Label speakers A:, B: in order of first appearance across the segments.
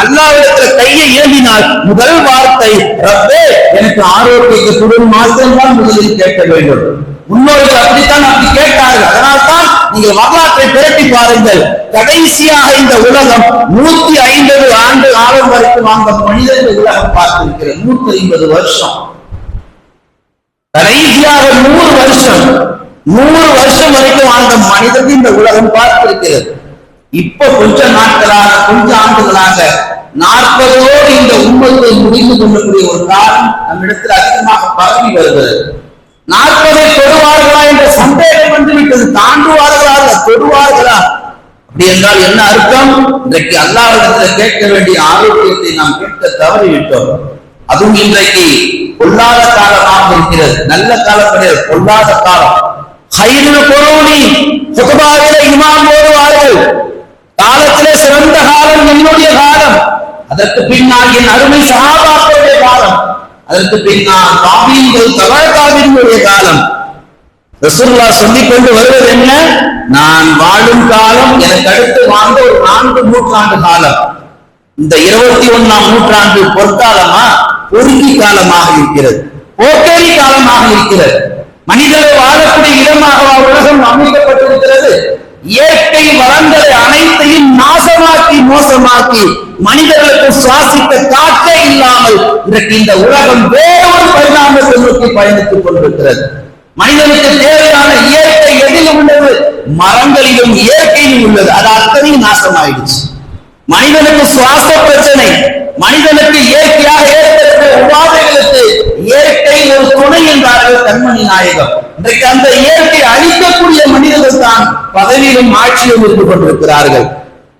A: அல்லாவிடத்துல கையை ஏந்தினால் முதல் வார்த்தை ரப்பே எனக்கு ஆரோக்கியத்தை மாத்திரம் தான் முதலில் கேட்க வேண்டும். முன்னோர்கள் அப்படித்தான் அப்படி கேட்டார்கள். அதனால்தான் நீங்கள் வரலாற்றை திரட்டி பாருங்கள். கடைசியாக இந்த உலகம் நூத்தி ஐம்பது ஆண்டு காலம் வரைக்கும் அந்த மனிதர்கள் உலகம் பார்த்திருக்கிறது. நூத்தி ஐம்பது வருஷம். கடைசியாக நூறு வருஷம். நூறு வருஷம் வரைக்கும் வாழ்ந்த மனிதர்கள் இந்த உலகம் பார்த்திருக்கிறது. இப்ப கொஞ்ச நாட்களாக கொஞ்ச ஆண்டுகளாக நாற்பதோடு இந்த உண்மத்தை முடிந்து கொள்ளக்கூடிய ஒரு காலம் நம்மிடத்தில் அதிகமாக பரவி வருகிறது. நாற்பதை தொடுவார்களா என்ற சந்தேகம் வந்துவிட்டது. தாண்டுவார்களா அல்ல தொடுவார்களா? அப்படி என்றால் என்ன அர்த்தம்? இன்றைக்கு அல்லாவிடத்தில் கேட்க வேண்டிய ஆரோக்கியத்தை நாம் கேட்க தவறிவிட்டோம். அதுவும் இன்றைக்கு பொல்லாத காலமாக இருக்கிறது. நல்ல காலம் கிடையாது பொல்லாத காலம். ஹைரில் பொருளி சுகபாவில இமாம் போடுவார்கள் காலத்திலே சிறந்த காலம் என்னுடைய காலம். அதற்கு பின்னால் என் அருமை சகாபாக்களுடைய காலம். அதற்கு பின்னால் காபீன்கள் தவழ்காவினுடைய காலம். ரசூல்லா சொல்லிக் கொண்டு வருவது என்ன? நான் வாழும் காலம் எனக்கு அடுத்து வாழ்ந்த ஒரு நான்கு நூற்றாண்டு காலம். இந்த இருபத்தி ஒன்னாம் நூற்றாண்டு பொற்காலமா? பொறுக்கி காலமாக இருக்கிறது. போக்கேரி காலமாக இருக்கிறது. மனிதர்கள் வாழக்கூடிய இடமாக உலகம் அமைக்க நாசமாக்கி மனிதர்களுக்கு சுவாசிக்க காற்றே இல்லாமல் இன்றைக்கு இந்த உலகம் வேறொரு பரிணாமத்தை நோக்கி பயணித்துக் கொண்டிருக்கிறது. மனிதனுக்கு தேவையான இயற்கை எதில் உள்ளது? மரங்களிலும் இயற்கையிலும் உள்ளது. அது அத்தனையும் நாசமாயிடுச்சு. மனிதனுக்கு சுவாச பிரச்சனை. மனிதனுக்கு இயற்கையாக ஏற்படுகிற உபாதைகளுக்கு இயற்கை ஒரு துணை என்றார்கள் கண்மணி நாயகம். இன்றைக்கு அந்த இயற்கை அழிக்கக்கூடிய மனிதர்கள் தான் பதவியிலும் ஆட்சியிலும் இருந்து கொண்டிருக்கிறார்கள்.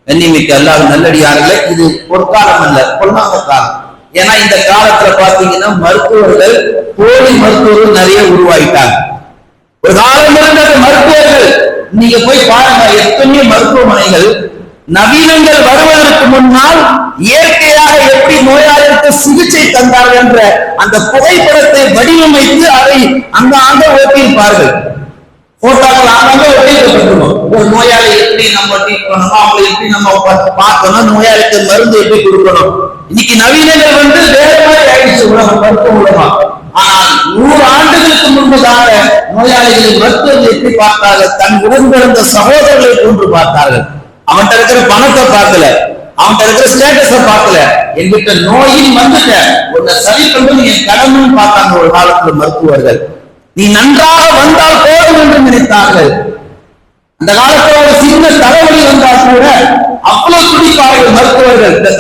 A: கண்ணிமிக்க அல்லாத நல்லடியார்களே இது பொற்காலம் அல்ல பொன்னாத காலம். ஏன்னா இந்த காலத்துல பாத்தீங்கன்னா மருத்துவர்கள் போலி மருத்துவர்கள் நிறைய உருவாயிட்டாங்க. ஒரு காலம் இருந்தது மருத்துவர்கள். நீங்க போய் பாருங்க எத்தனையோ மருத்துவமனைகள் நவீனங்கள் வருவதற்கு முன்னால் இயற்கையாக எப்படி நோயாளிகளுக்கு சிகிச்சை தந்தார்கள் என்ற அந்த புகைப்படத்தை வடிவமைத்து அதை அந்த ஆண்டு ஓட்டியிருப்பார்கள். போட்டோக்கள் ஆங்காங்க ஒட்டியிருக்கணும் ஒரு நோயாளி எப்படி நம்ம ட்ரீட் பண்ணணும் அவங்களை எப்படி நம்ம பா- பார்க்கணும்? நோயாளிக்கு மருந்து எப்படி கொடுக்கணும்? இன்னைக்கு நவீனங்கள் வந்து வேற மாதிரி ஆயிடுச்சு உலகம் மருத்துவ உலகம். ஆனால் நூறு ஆண்டுகளுக்கு முன்பதாக நோயாளிகளின் மருத்துவர்கள் எப்படி பார்த்தார்கள்? தன் உடன் பிறந்த சகோதரர்களை போன்று பார்த்தார்கள். அவன்கிட்ட இருக்கிற பணத்தை பார்க்கல. அவன்கிட்ட இருக்கிற ஸ்டேட்டஸ பார்க்கல. என்கிட்ட நோயின் வந்துட்ட. உன்னை சரி பண்றது என் கடமைன்னு பார்த்தாங்க ஒரு காலத்துல மருத்துவர்கள். நீ நன்றாக வந்தால் போதும் என்று நினைத்தார்கள். அந்த காலத்துல ஒரு சின்ன தலைவலி வந்தால் கூட அவ்வளவு துடிப்பார்கள் மருத்துவர்கள் இந்த